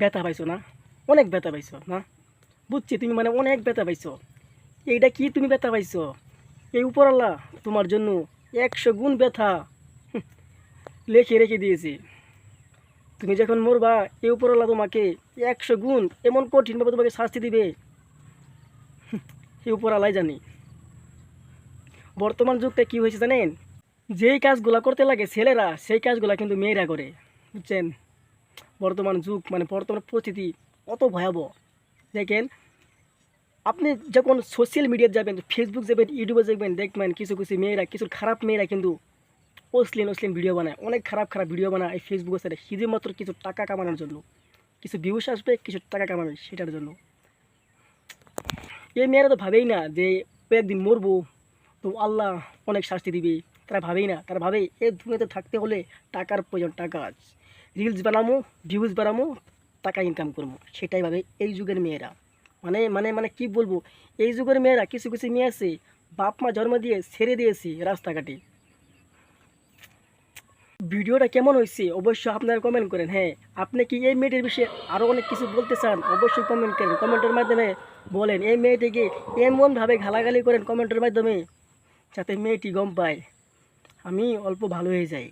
ব্যথা পাইছো না? অনেক ব্যথা পাইছো, না? বুঝছি, তুমি মানে অনেক ব্যথা পাইছো। এইটা কি তুমি ব্যথা পাইছো? এই উপরাল্লা, তোমার জন্য একশো গুণ ব্যথা। লেখে রেখে দিয়েছি। তুমি যখন মরবা, এই উপরাল্লা তোমাকে একশো গুণ এমন কঠিনভাবে তোমাকে শাস্তি দিবে। এই উপরালাই জানি। বর্তমান যুগটা কি হয়েছে জানেন? যেই কাজগুলা করতে লাগে ছেলেরা, সেই কাজগুলা কিন্তু মেয়েরা করে, বুঝছেন? বর্তমান যুগ মানে বর্তমান পরিস্থিতি অত ভয়াবহ। দেখেন, আপনি যখন সোশ্যাল মিডিয়াতে যাবেন ফেসবুক যাবেন ইউটিউবে যাবেন, দেখবেন কিছু কিছু মেয়েরা, কিছু খারাপ মেয়েরা কিন্তু অশ্লীল অশ্লীল ভিডিও বানায়, অনেক খারাপ খারাপ ভিডিও বানায় এই ফেসবুকের সাথে। শুধুমাত্র কিছু টাকা কামানোর জন্য, কিছু ভিউস আসবে, কিছু টাকা কামাবে, সেটার জন্য। এই মেয়েরা তো ভাবেই না যে একদিন মরবো তো আল্লাহ অনেক শাস্তি দিবে। তারা ভাবেই না, তারা ভাবে এই দুনিয়াতে থাকতে হলে টাকার প্রয়োজন, টাকা রিলস বানামো ভিউজ বানামো, টাকা ইনকাম করব সেটাই ভাবে এই যুগের মেয়েরা। মানে মানে মানে কি বলব? এই যুগের মেয়েরা কিছু কিছু মেয়ে আছে, বাপ মা জন্ম দিয়ে ছেড়ে দিয়েছি রাস্তাঘাটে। ভিডিওটা কেমন হয়েছে অবশ্যই আপনারা কমেন্ট করেন। হ্যাঁ আপনি কি এই মেয়েটির বিষয়ে আরও অনেক কিছু বলতে চান? অবশ্যই কমেন্ট করেন। কমেন্টের মাধ্যমে বলেন। এই মেয়েটিকে এমনভাবে গালাগালি করেন কমেন্টের মাধ্যমে। যাতে মেয়েটি গম পায়। আমি অল্প ভালো হয়ে যাই।